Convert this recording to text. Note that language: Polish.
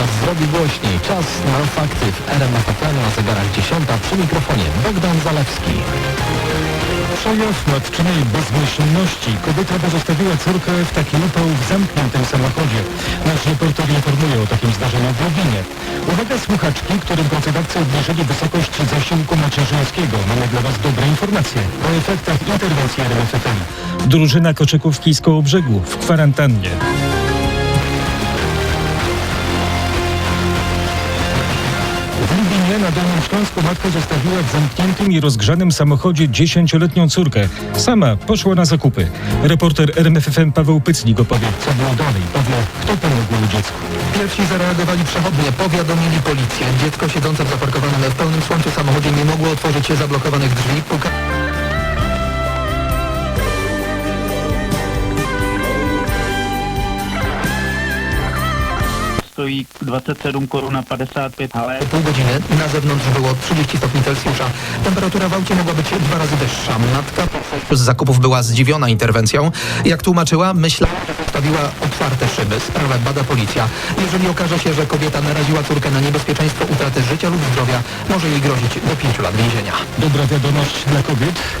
teraz zrobi głośniej. Czas na fakty w RMF FM na zegarach 10 przy mikrofonie Bogdan Zalewski. Przejaw matczynej bezmyślności. Kobieta pozostawiła córkę w taki upał w zamkniętym samochodzie. Nasz reporter informuje o takim zdarzeniu w Lubinie. Uwaga słuchaczki, którym pracodawcy obniżyli wysokość zasiłku macierzyńskiego. Mamy dla Was dobre informacje o efektach interwencji RMFFM. Drużyna koczykówki z Kołobrzegu w kwarantannie. Lubinie na Dolnym Śląsku matka zostawiła w zamkniętym i rozgrzanym samochodzie dziesięcioletnią córkę. Sama poszła na zakupy. Reporter RMFFM Paweł Pyclik opowie, co było dalej. Powie, kto pomógł dziecku. Pierwsi zareagowali przechodnie, powiadomili policję. Dziecko siedzące w zaparkowanym w pełnym słońcu samochodzie nie mogło otworzyć się zablokowanych drzwi. Puka... stojí 27 korun a 55, ale Po pół godziny na zewnątrz było 30 stopni Celsjusza. Temperatura w aucie mogła być dwa razy wyższa. Matka z zakupów była zdziwiona interwencją. Jak tłumaczyła, myślała, że postawiła otwarte szyby. Sprawę bada policja. Jeżeli okaże się, że kobieta naraziła córkę na niebezpieczeństwo utraty życia lub zdrowia, może jej grozić do 5 lat więzienia. Dobra wiadomość dla kobiet.